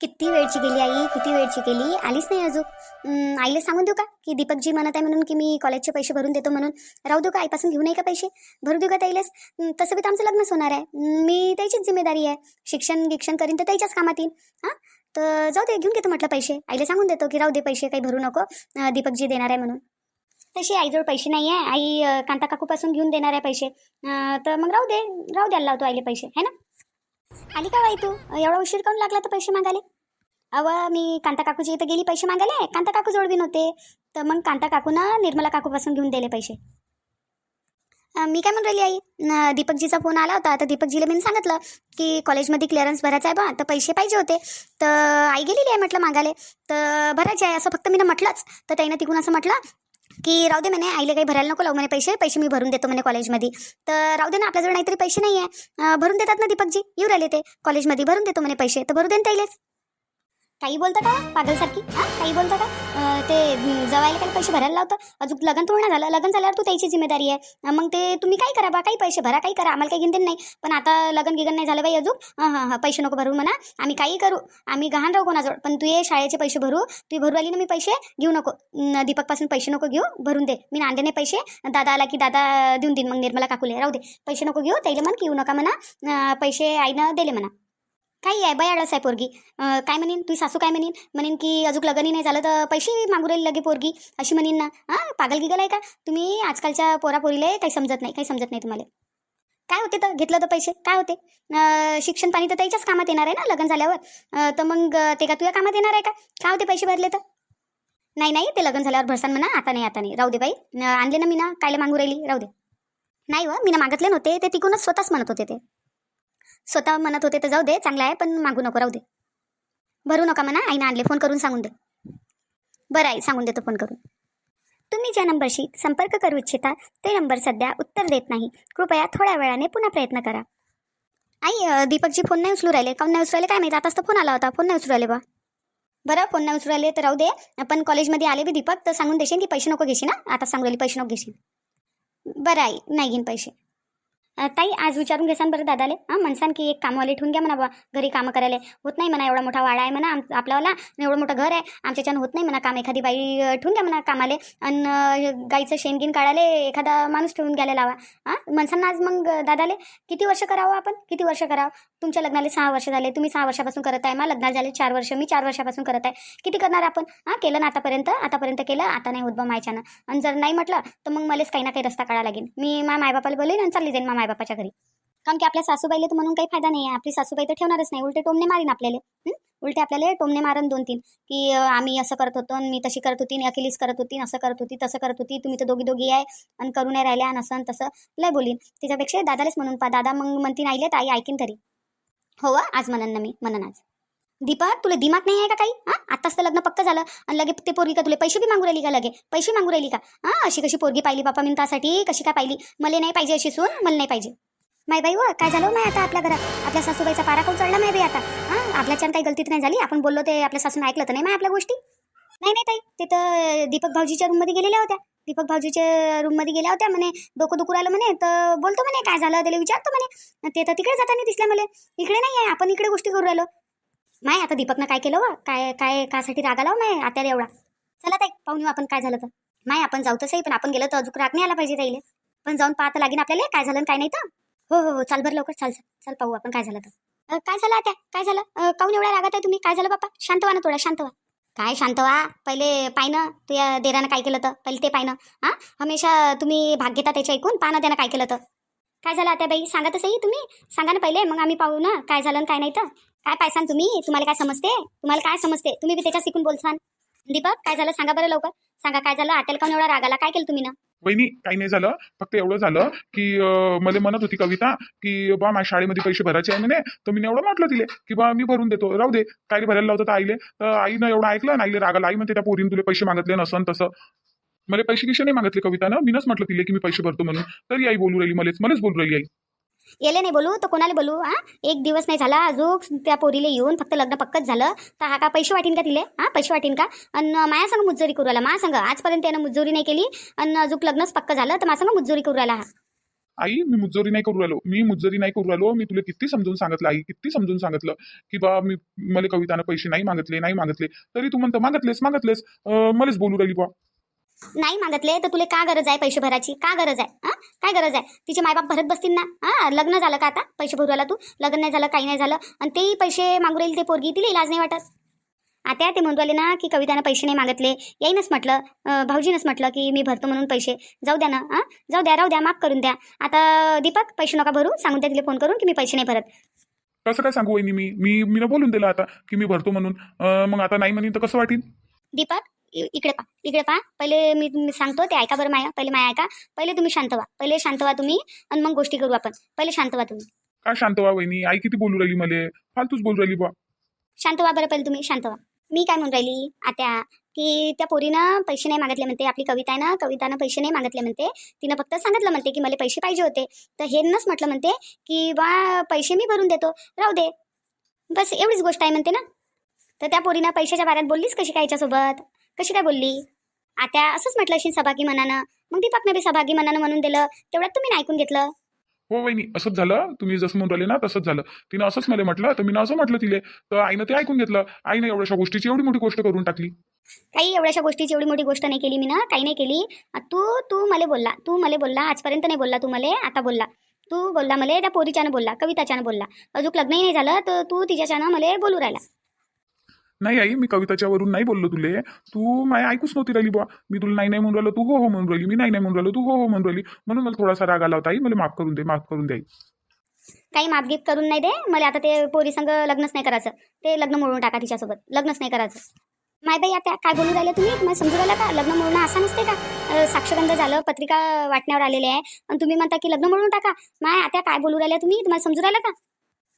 किती वेळची गेली आई? किती वेळची गेली? आलीच नाही अजून. आईला सांगून देऊ का? की दीपकजी म्हणत आहे म्हणून की मी कॉलेजचे पैसे भरून देतो म्हणून. राहू देऊ का? आईपासून घेऊ नाही का पैसे? भरू देऊ का ताईलेच? तसं बी तर आमचं लग्नच होणार आहे. मी त्याचीच जिम्मेदारी आहे. शिक्षण गिक्षण करीन तर त्याच्याच कामात येईन. हां? तर जाऊ दे घेऊन घेतो म्हटलं पैसे. आईला सांगून देतो की राहू दे पैसे काही भरू नको. दीपकजी देणार आहे म्हणून. तशी आईजवळ पैसे नाही आहे आई कांता काकूपासून घेऊन देणार आहे पैसे. तर मग राहू दे. राहू द्यायला लावतो आईले पैसे. है ना? आली का बाई तू? एवढा उशीर काऊन लागला तर पैसे मागाले अव मी कांता काकूची इथं गेली पैसे मागायला. कांता काकू जोडवी नव्हते. तर मग कांता काकूनं निर्मला काकूपासून घेऊन दिले पैसे. मी काय म्हणून राहिली आई? न, दीपकजीचा फोन आला होता. तर दीपकजीला मी सांगितलं की कॉलेजमध्ये क्लिअरन्स भरायचा आहे बा तर पैसे पाहिजे होते. तर आई गेलेली आहे म्हटलं मागायला. तर भरायचे आहे असं फक्त मी म्हटलंच. तर त्यानं तिकून असं म्हटलं की राहू दे म्हणे आईला काही भरायला नको लावू म्हणे पैसे पैसे मी भरून देतो म्हणे कॉलेजमध्ये. तर राहू दे ना आपल्याजवळ नाहीतरी पैसे नाही आहे भरून देतात ना दीपकजी येऊ राहिले ते. कॉलेजमध्ये भरून देतो म्हणे पैसे तर भरू दे ना त्याइलेच काही बोलतं का पागलसारखी. हां काही बोलतं का ते जवायला काही पैसे भरायला लावतं. अजून लग्न थोडं ना झालं. लग्न झाल्यावर तू त्याची जिम्मेदारी आहे. मग ते तुम्ही काय करा बा? काही पैसे भरा काही करा. आम्हाला काही घेऊन नाही. पण आता लग्न गिगन नाही झालं बाई अजून. हां हां हां पैसे नको भरू म्हणा. आम्ही काही करू. आम्ही गहाण राहू कोणाजवळ. पण तू ये शाळेचे पैसे भरू. तू भरू आली ना मी पैसे घेऊ नको. दीपकपासून पैसे नको घेऊ. भरून दे. मी नांदे नाही पैसे दादा आला की दादा देऊन देईन. मग निर्मला काकूले. राहू दे. पैसे नको घेऊ. त्याला म्हण की येऊ नका म्हणा. पैसे आईनं दिले म्हणा. काही आहे बयाडस आहे पोरगी. अं, काय म्हणेन? तुझी सासू काय म्हणेन? म्हणेन की अजून लग्नही नाही झालं तर पैसे मागू राहिली लगे पोरगी. अशी म्हणेन ना. हां पागल गिगल आहे का? तुम्ही आजकालच्या पोरापोरीला काही समजत नाही काही समजत नाही तुम्हाला. काय होते तर घेतलं तर पैसे? काय होते? अं, शिक्षण पाणी तर त्याच्याच कामात येणार आहे ना लग्न झाल्यावर? अं, तर मग अं, ते का तुझ्या कामात येणार आहे का? काय होते पैसे भरले तर? नाही नाही ते लग्न झाल्यावर भरसान म्हणा आता नाही आता नाही. राहू दे बाई. अं, आणले ना मी ना कायले मागू राहिली? राहू दे. नाही व मी ना मागितले नव्हते ते तिकूनच स्वतःच म्हणत होते ते. स्वतः म्हणत होते तर जाऊ दे चांगलं आहे पण मागू नको राहू दे. भरू नका म्हणा आईनं आणले फोन करून सांगून दे. बरं आई सांगून देतो फोन करून. तुम्ही ज्या नंबरशी संपर्क करू इच्छिता ते नंबर सध्या उत्तर देत नाही. कृपया थोड्या वेळाने पुन्हा प्रयत्न करा. आई दीपकजी फोन नाही उचलू राहिले. काऊन नाही उचलू राहिले? काय माहिती? आताच तर फोन आला होता. फोन नाही उचलू राहिले बा. बरं फोन नाही उचलू राहिले तर राहू दे. पण कॉलेजमध्ये आले बी दीपक तर सांगून देशील की पैसे नको घेशील ना आता सांगू राहिली पैसे नको घेशील. बरं आई नाही घेईन पैसे. ताई आज विचारून घेसान बरं दादाले. हां म्हणसान की एक कामवाले ठेवून घ्या म्हणा बा घरी कामं करायला. होत नाही म्हणा एवढा मोठा वाडा आहे म्हणा आम आपल्यावाला आणि एवढं मोठं घर आहे आमच्याच्यानं होत नाही म्हणा काम. एखादी बाई ठेवून घ्या म्हणा कामाले. आणि गाईचं शेणगिन काढायला एखादा माणूस ठेवून घ्यायला लावा. हां म्हणसान आज मग दादाले किती वर्ष करावं आपण? किती वर्ष करावं? तुमच्या लग्नाला सहा वर्ष झाले तुम्ही सहा वर्षापासून करत आहे मला लग्नाला झाले चार वर्ष मी चार वर्षापासून करत आहे. किती करणार आपण? हां केलं ना आतापर्यंत आतापर्यंत केलं आता नाही होत बा मायच्यानं आणि जर नाही म्हटलं तर मग मलाच काही ना काही रस्ता काढा लागेल. मी मा मायबापाला बोलेन आणि चालली जाईन मा बापाच्या घरी. कारण की आपल्या सासूबाईला तर म्हणून काही फायदा नाही आहे आपली सासूबाई तर ठेवणारच नाही. उलटे टोमणे मारीन आपल्याला. उलटे आपल्याला टोमणे मारन दोन तीन. की आम्ही असं करत होतो आणि मी तशी करत होती आणि अखिलीच करत होती असं करत होती तसं करत होती. तुम्ही तर दोघी दोघी आहे आणि करू नाही राहिल्या आणि असं आणि तसं. लय बोलीन. त्याच्यापेक्षा दादालाच म्हणून पा. दादा मग म्हणतीन आईले तर आई ऐकीन तरी. हो वा, आज म्हणन ना मी. म्हणन आज. दीपक तुला दिमाग नाही आहे का काही? हां? आत्ताच तर लग्न पक्क झालं. आणि लगे ते पोरगी का तुला पैसे बी मागू राहिली का लगे? पैसे मागू राहिली का? हां? अशी कशी पोरगी पाहिली बापा मी त्यासाठी? कशी काय पाहिली? मला नाही पाहिजे अशी सून मला नाही पाहिजे. माय बाई व काय झालं माय आता आपल्या घरात? आपल्या सासूबाईचा पारा कोण चढला माय बाई आता? हां? आपल्याच्यानं काही गलती नाही झाली? आपण बोललो ते आपल्या सासून ऐकलं तर नाही माय आपल्या गोष्टी? नाही नाही ताई. ते तर दीपक भाऊजीच्या रूममध्ये गेलेल्या होत्या. दीपक भाऊजीच्या रूममध्ये गेल्या होत्या म्हणे. डोकं दुखू राहिलं म्हणे. तर बोलतो म्हणे काय झालं? त्याला विचारतो म्हणे. ते तर तिकडे जाताना दिसल्या मला. इकडे नाही आहे आपण इकडे गोष्टी करू राहिलो. माय आता दीपकनं काय केलं व? काय काय कासाठी राग आला नाही माय? आत्याला एवढा. चला ताई पाहून येऊ आपण काय झालं तर. माय आपण जाऊ तसंही पण आपण गेलो तर अजून राग नाही आला पाहिजे ताईले. पण जाऊन पाहता लागेल आपल्याला काय झालं काय नाही तर. हो हो हो चाल बरं लवकर चाल चाल चाल पाहू आपण काय झालं तर. काय झालं आता काय झालं? अं, काहून एवढ्या रागात आहे तुम्ही? काय झालं बाप्पा शांत व्हा ना थोडा शांत व्हा. काय शांत व्हा? पहिले पाहिनं तुझ्या देरानं काय केलं तर? पहिले ते पाहिनं. हां? हमेशा तुम्ही भाग घेता त्याच्या ऐकून पाहणं त्यानं काय केलं तर. काय झालं आता बाई? सांगा तसंही तुम्ही. सांगा ना पहिले मग आम्ही पाहू ना काय झालं काय नाही तर. काय पायसान तुम्ही? तुम्हाला काय समजते? तुम्हाला काय समजते? तुम्ही बी त्याच्या शिकून बोलसान. दीपक काय झालं? सांगा बरं लवकर. सांगा काय झालं? आटेल का एवढा रागाला काय केलं तुम्ही ना? वहिनी काही नाही झालं. फक्त एवढं झालं की मला म्हणत होती कविता की बा माझ्या शाळेमध्ये पैसे भरायचे आहे म्हणे तर मी एवढं म्हटलं तिले की बा मी भरून देतो. राहू दे. काय भरायला लावतं तर आईले. तर आईनं एवढं ऐकलं ना आईले रागाला. आई म्हणते त्या पोरीनं तुला पैसे मागितले नसन तसं. मला पैसे किशे नाही मागितले कवितानं. मीनच म्हटलं तिले की मी पैसे भरतो म्हणून. तरी आई बोलू राहिली मलाच मलाच बोलू राहिली आई. येले नाही बोलू तर कोणाला बोलू हा? एक दिवस नाही झाला अजून त्या पोरीला येऊन फक्त लग्न पक्कच झालं. तर हा का पैसे वाटीन का तिले? हा पैसे वाटीन का? आणि माया संग मुज्जोरी करू राहिला. माझ्या संग आजपर्यंत त्यानं मुज्जोरी नाही केली. आणि अजून लग्नच पक्क झालं तर माझ्या संग मुज्जोरी करू राहिला हा. आई मी मुजोरी नाही करू राहिलो. मी मुजोरी नाही करू राहिलो. मी तुला किती समजून सांगितलं आई किती समजून सांगितलं की बा मी मला कवितानं पैसे नाही मागितले नाही मागितले. तरी तू म्हणतो मागितलेस मागितलेस. मलाच बोलू राहिली बा. नाही मागितले तर तुला का गरज आहे पैसे भरायची? का गरज आहे? हा? काय गरज आहे? तिचे मायबाप भरत बसतील ना? हा? लग्न झालं का आता? पैसे भरू आला तू? लग्न नाही झालं काही नाही झालं आणि तेही पैसे मागू राहील ते पोरगी तिला इलाज नाही वाटत. आता ते म्हणून ना की कवितानं पैसे नाही मागितले येईनच म्हटलं भाऊजीनंच म्हटलं की मी भरतो म्हणून पैसे. जाऊ द्या ना हां? जाऊ द्या राहू द्या माफ करून द्या. आता दीपक पैसे नका भरू सांगून द्या तिला फोन करून की मी पैसे नाही भरत. कसं काय सांगू वहिनी मी? मी मी बोलून दिलं आता की मी भरतो म्हणून. मग आता नाही म्हणीन तर कसं वाटेल दीपक इकडे पा इकडे पा पहिले मी मी सांगतो ते ऐका बरं माया. पहिले माया ऐका. पहिले तुम्ही शांत व्हा. पहिले शांत व्हा तुम्ही आणि मग गोष्टी करू आपण. पहिले शांत व्हा तुम्ही. काय शांत व्हा वहिनी? आई किती बोलू राहिली मले. फालतूच बोलू राहिली बा शांत व्हा बरं पहिले तुम्ही. शांत व्हा. मी काय म्हणून राहिली? आता की त्या पोरीनं पैसे नाही मागितले म्हणते. आपली कविता आहे ना कवितानं पैसे नाही मागितले म्हणते. तिनं फक्त सांगितलं म्हणते की मला पैसे पाहिजे होते. तर हे नच म्हटलं म्हणते की बा पैसे मी भरून देतो. राहू दे. बस एवढीच गोष्ट आहे म्हणते ना. तर त्या पोरीनं पैशाच्या बाऱ्यात बोललीच कशी काय याच्यासोबत कशी काय बोलली? आता असंच म्हटलं अशी सभागी मनानं मग दीपकने बी सभागी मनानं म्हणून दिलं. तेवढ्यात तुम्ही ऐकून घेतलं? हो वहिनी असंच झालं. तुम्ही जसं म्हणून राहिले ना तसंच झालं. तिनं असंच मला म्हटलं तर मी असं म्हटलं तिले तर आईनं ते ऐकून घेतलं. आईनं एवढ्याशा गोष्टीची एवढी मोठी गोष्ट करून टाकली. काही एवढ्याशा गोष्टीची एवढी मोठी गोष्ट नाही केली मी ना काही नाही केली. तू तू मला बोलला तू मला बोलला आजपर्यंत नाही बोलला तू मला आता बोलला. तू बोलला मला त्या पोरीच्यानं बोलला कविताच्यानं बोलला. अजून लग्नही नाही झालं तर तू तिच्याच्यानं मला बोलू राहिला. नाही आई मी कविताच्या वरून नाही बोललो तुले. तू माय ऐकूच नव्हती राहिली बुवा. मी तुला नाही नाही म्हणून राहिलो तू हो हो म्हणून राहिली. मी नाही नाही म्हणून राहिलो तू हो हो म्हणून राहिली. म्हणून मला थोडासा राग आला होता आई मला माफ करून दे माफ करून दे आई. काही मापगीप करून नाही दे. मला आता ते पोरी संग लग्नच नाही करायचं. ते लग्न मोडून टाका तिच्यासोबत. लग्नच नाही करायचं. माय बाई आता काय बोलू राहिले तुम्ही? समजू राहिला का? लग्न मोडणं असं नसते का? अं, साक्षगंध झालं पत्रिका वाटण्यावर आलेले आहे. आणि तुम्ही म्हणता की लग्न मोडून टाका. माय आता काय बोलू राहिल्या तुम्ही? तुम्हाला समजू राहिलं का?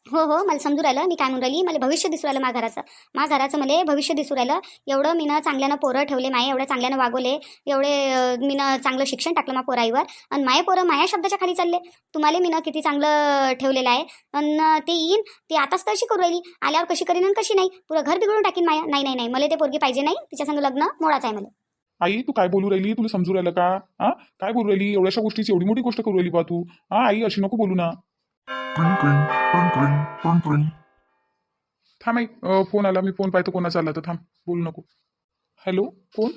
हो हो मला समजू राहिलं. मी काय म्हणून राहिली? मला भविष्य दिसू राहिलं मा घराचं. मा घराचं मला भविष्य दिसू राहिलं. एवढं मी चांगल्यानं पोरं ठेवले माय एवढं चांगल्यानं वागवले. एवढे मीनं चांगलं शिक्षण टाकलं मा पोराईवर. आणि माय पोरं माया शब्दाच्या खाली चालले. तुम्हाला मी ना किती चांगलं ठेवलेलं आहे. आणि ते येईन. ते आताच तर अशी करू राहिली. आल्यावर कशी करीन आणि कशी नाही. पुरं घर बिघडून टाकीन माया. नाही नाही नाही. मला ते पोरगी पाहिजे नाही. तिच्या संग लग्न मोडाचं आहे मला. आई तू काय बोलू राहिली? तुला समजू राहिलं का? हा काय बोलू राहिली? एवढ्याशा गोष्टीची एवढी मोठी गोष्ट करू राहिली बा तू. हा आई अशी नको बोलू ना. थांब आई अं, फोन आला मी फोन पाहतो कोणाचा आला तर थांब बोलू नको. हॅलो कोण?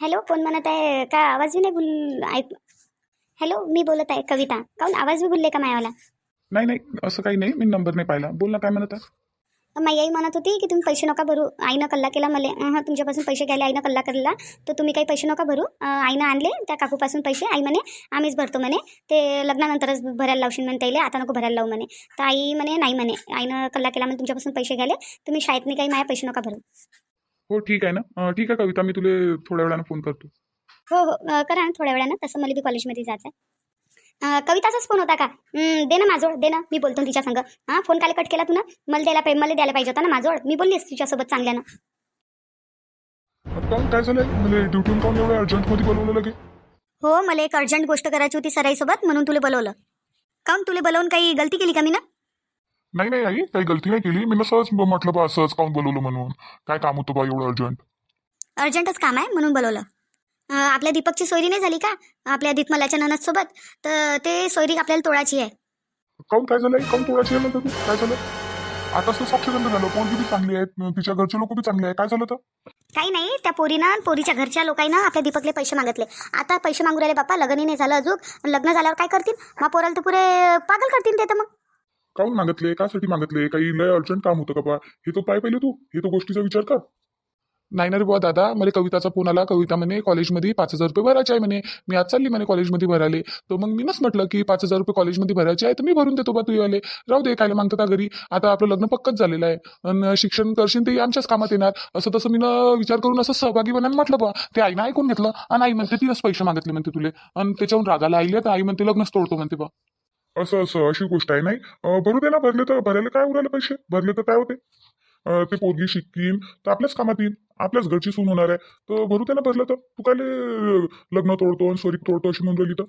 हॅलो कोण म्हणत आहे का? आवाज बी नाही बोल ऐक. हॅलो मी बोलत आहे कविता. काऊन? आवाज बी बोलले का मायावाला? नाही नाही असं काही नाही मी नंबर नाही पाहिला. बोल ना काय म्हणत आहे? माई आई म्हणत होती की तुम्ही पैसे नका भरू. आईनं कल्ला केला मला. हां तुमच्यापासून पैसे घ्यायला आईनं कल्ला केला तर तुम्ही काही पैसे नका भरू. आईनं आणले त्या काकूपासून पैसे. आई म्हणे आम्हीच भरतो म्हणे. ते लग्नानंतरच भरायला लावशील म्हणे त्याला. आता नको भरायला लावू म्हणे. तर आई म्हणे नाही म्हणे. आईनं कल्ला केला म्हणे तुमच्यापासून पैसे घ्यायले. तुम्ही शाळेत काही माझ्या पैसे नका भरू. हो ठीक आहे ना. ठीक आहे कविता. मी तुला थोड्या वेळानं फोन करतो. हो हो. करा ना. थोड्या वेळानं. तसं मला बी कॉलेजमध्ये जायचं आहे कविताचाच फोन होता का? दे ना माझोड दे ना. मी बोलतो ना तिच्या संग. हां फोन काल कट केला तू ना? मला द्यायला पाहिजे मला द्यायला पाहिजे होता ना माझोड मी बोललीस तिच्यासोबत चांगल्यानं. काऊन काय झालंय? म्हणजे ड्युटीहून काऊन एवढं अर्जंटमध्ये बोलवलं लगे हो मला एक अर्जंट गोष्ट करायची होती सराईसोबत म्हणून तुला बोलवलं. काऊन तुला बोलवून काही गलती केली का मी ना नाही नाही आई काही गलती नाही केली. मी सहज म्हटलं बा सहज काऊन बोलवलं म्हणून. काय काम होतं बा एवढं अर्जंट अर्जंटच काम आहे म्हणून बोलवलं. आपल्या दीपकची सोयरी नाही झाली का? आपल्या दीपमलाच्या ननदसोबत. तर ते सोयरी आपल्याला तोडायची आहे. काऊन काय झालंय? काऊन तोडायची आहे म्हणतो तू? काय झालं? आता तर साक्षगंध झालं. कोण किती चांगली आहेत तिच्या घरचे लोक बी चांगले आहे. काय झालं तर? काही नाही. त्या पोरीनं पोरीच्या घरच्या लोकांना आपल्या दीपकले पैसे मागितले. आता पैसे मागू राहिले बाप्पा. लग्नही नाही झालं अजून. लग्न झाल्यावर काय करतील? मग पोराला तर पुरे पागल करतील ते तर मग. काऊन मागितले? कासाठी मागितले? काही लय अर्जंट काम होतं का बा? हे तो पाय पहिले तू. हे तो गोष्टीचा विचार कर. नाही ना रे बुवा दादा मला कविताचा फोन आला. कविता म्हणे कॉलेजमध्ये पाच हजार रुपये भरायचे आहे म्हणे. मी आज चालली म्हणे कॉलेजमध्ये भरायले. तर मग मीनच म्हटलं की पाच हजार रुपये कॉलेजमध्ये भरायचे आहे तर मी भरून देतो बा तू आले राहू दे काय मागतात त्या घरी. आता आपलं लग्न पक्कच झालेलं आहे. आणि शिक्षण करशील ते आमच्याच कामात येणार. असं तसं मी विचार करून असं सहभागी बनायला म्हटलं बा ते आईनं ऐकून घेतलं. आणि आई म्हणते तिनंच पैसे मागितले म्हणते तुले. आणि त्याच्याहून रागाला आईले. तर आई म्हणते लग्नच तोडतो म्हणते बा असं असं अशी गोष्ट आहे नाही? भरू दे ना. भरले तर भरायला काय उरायला पैसे? भरले तर काय होते? ते पोरगी शिकतील तर आपल्याच कामात येईल. आपल्याच घरची सून होणार आहे. तर भरू दे ना भरलं तर? तू काय लग्न तोडतो आणि सोरी तोडतो अशी म्हणून राहिली तर?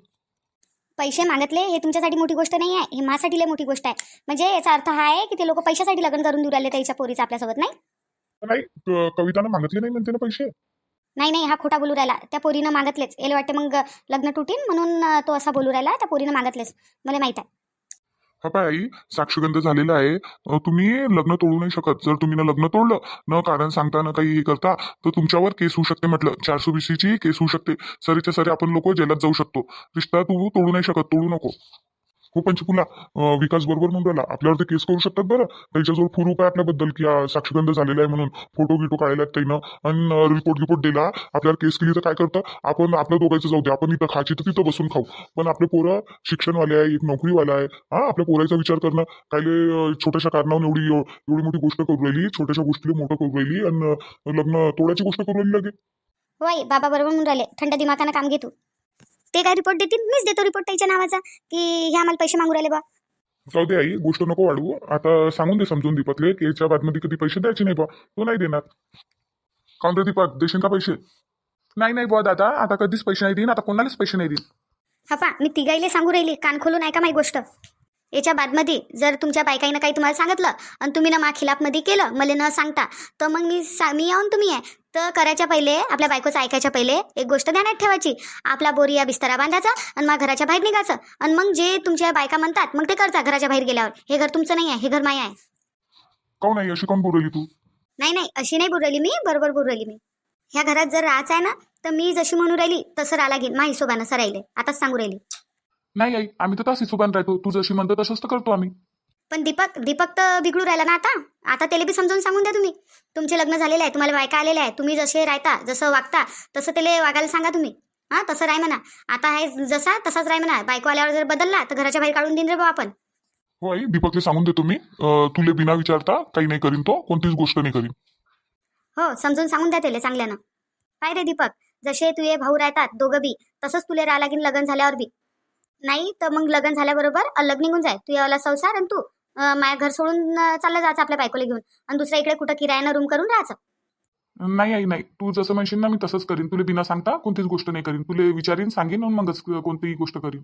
पैसे मागितले हे तुमच्यासाठी मोठी गोष्ट नाही आहे हे माझ्यासाठी लय मोठी गोष्ट आहे. म्हणजे याचा अर्थ हा आहे की ते लोक पैशासाठी लग्न करून देऊ राहिले त्याच्या पोरीचं आपल्यासोबत नाही? नाही क- कवितानं मागितले नाही म्हणते ना पैसे? नाही नाही हा खोटा बोलू राहिला. त्या पोरीनं मागतलेच. याला वाटते मग लग्न तुटीन म्हणून अं, तो असा बोलू राहिला त्या पोरीनं मागतलेच. मला माहीत आहे. हा पाय आई साक्षगंध झालेला आहे. तुम्ही लग्न तोडू नाही शकत. जर तुम्ही ना लग्न तोडलं न कारण सांगता न काही हे करता तर तुमच्यावर केस होऊ शकते म्हटलं. चारशे वीसची केस होऊ शकते. सरीच्या सरी आपण लोक जेलात जाऊ शकतो. रिश्ता तू तोडू नाही शकत. तोडू नको. हो पंचकुला विकास बरोबर म्हणून राहिला. आपल्यावर ते केस करू शकतात बरं. त्याच्याजवळ प्रूफ आहे आपल्याबद्दल की साक्षगंध झालेला आहे म्हणून. फोटो गिटो काढला त्यानं. आणि रिपोर्ट गिपोर्ट दिला. आपल्यावर केस केली तर काय करतं? आपण आपल्या दोघायचं जाऊ दे. आपण इथं खाची तर तिथं बसून खाऊ. पण आपले पोरं शिक्षणवाले आहे एक नोकरीवाला आहे. हा आपल्या पोराचा विचार करणं. कायले छोट्याशा कारणावर एवढी एवढी मोठी गोष्ट करू राहिली. छोट्याशा गोष्टीला मोठं करू राहिली. आणि लग्न तोडायची गोष्ट करू राहिली लगे. होय बाबा बरोबर म्हणून राहिले. थंड दिमाखानं काम घे तू. ते काय रिपोर्ट देतील? मीच देतो रिपोर्ट त्याच्या नावाचा. की हे आम्हाला पैसे मागू राहिले बा. जाऊ दे आई गोष्ट नको वाढवू. आता सांगून दे समजून दीपकले की याच्या बादमध्ये कधी पैसे द्यायचे नाही बा. तो नाही देणार. काउंटर दीपक? देशील का पैसे? नाही नाही बुवा दादा. आता कधीच पैसे नाही देईन. आता कोणालाच पैसे नाही देईन. हा पा मी तिघाईले सांगू राहिली. कान खोलून ऐका माझी गोष्ट. याच्या बादमध्ये जर तुमच्या बायकाईनं काही तुम्हाला सांगितलं आणि तुम्ही ना मा खिलाफमध्ये केलं मला न सांगता तर मग मी सा मी येऊन तुम्ही आहे. तर करायच्या पहिले आपल्या बायकोचं ऐकायच्या पहिले एक गोष्ट ध्यानात ठेवायची. आपला बोरिया बिस्तारा बांधायचा आणि मग घराच्या बाहेर निघायचं. आणि मग जे तुमच्या बायका म्हणतात मग ते करता घराच्या बाहेर गेल्यावर. हे घर तुमचं नाही आहे हे घर माय आहे. काऊन नाही अशी काऊन बोलली तू? नाही नाही अशी नाही बोलू राहिली मी बरोबर बोलू राहिली मी. ह्या घरात जर राहायचं आहे ना तर मी जशी म्हणू राहिली तसं राहा लागेल मा हिशोबानं सर राहिले. आताच सांगू राहिली. नाही आई आम्ही तर तसं हिशोबाने राहतो. तू जशी म्हणतो तसंच तर करतो आम्ही. पण दीपक दीपक तर बिघडू राहिला ना आता. आता त्याला बी समजून सांगून द्या तुम्ही. तुमचे लग्न झालेले आहे तुम्हाला बायका आलेल्या आहे तुम्ही जसे राहता जसं वागता तसं त्याला वागायला सांगा तुम्ही. हां तसं राय म्हणा. आता आहे जसा तसाच राय म्हणा. बायको आल्यावर जर बदलला तर घराच्या बाहेर काढून देईन रे बा आपण. हो आई दीपकले सांगून देतो मी अं, तुले बिना विचारता काही नाही करीन तो कोणतीच गोष्ट नाही करीन. हो समजून सांगून द्या त्याला चांगल्यानं. काय रे दीपक जसे तुझे भाऊ राहतात दोघं बी तसंच तुला राहा लागेल लग्न झाल्यावर बी. नाही तर मग लग्न झाल्याबरोबर अलग निघून जाय. तू यावाला संसार आणि तू. माझ्या घर सोडून चाललं जायचं आपल्या बायकोला घेऊन. आणि दुसऱ्या इकडे कुठं किरायानं रूम करून राहायचं. नाही आई नाही. तू जसं म्हणशील ना मी तसंच करीन. तुला बिना सांगता कोणतीच गोष्ट नाही करीन. तुला विचारीन सांगेन मगच कोणतीही गोष्ट करीन.